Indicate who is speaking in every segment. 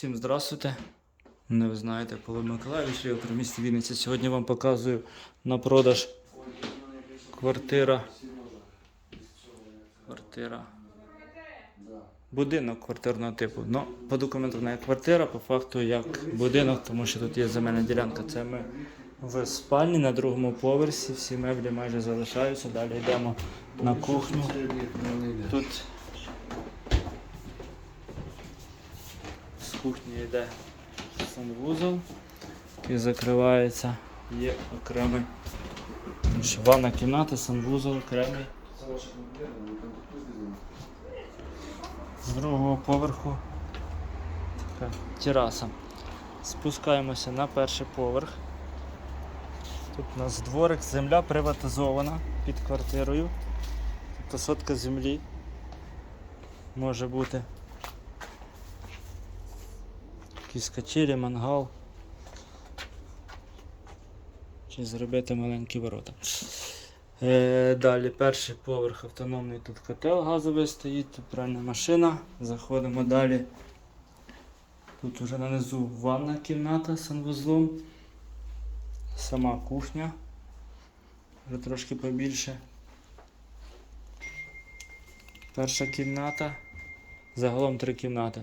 Speaker 1: Всім здравствуйте. Не ви знаєте, Павло Миколаївич, ріелтор в місті Вінниця. Сьогодні вам показую на продаж квартира. Квартира. Будинок квартирного типу. Ну, по документу не як квартира, по факту як будинок, тому що тут є земельна ділянка. Це ми в спальні на другому поверсі. Всі меблі майже залишаються. Далі йдемо на кухню. Тут кухні йде санвузол і закривається. Є окремий ванна кімната, санвузол окремий. З другого поверху така тераса. Спускаємося на перший поверх. Тут у нас дворик, земля приватизована під квартирою. Тобто сотка землі може бути. Якісь качелі, мангал. Чи зробити маленькі ворота. Е, далі перший поверх автономний тут котел газовий стоїть, тут пральна машина. Заходимо далі. Тут вже нанизу ванна кімната з санвузлом. Сама кухня. Вже трошки побільше. Перша кімната. Загалом три кімнати.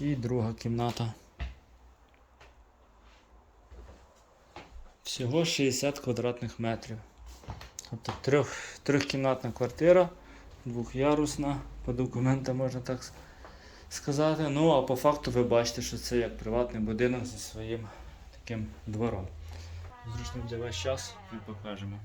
Speaker 1: І друга кімната. Всього 60 квадратних метрів. Тобто трьох, трьохкімнатна квартира, двохярусна, по документам можна так сказати. Ну, а по факту ви бачите, що це як приватний будинок зі своїм таким двором. Зручним для вас час ми покажемо.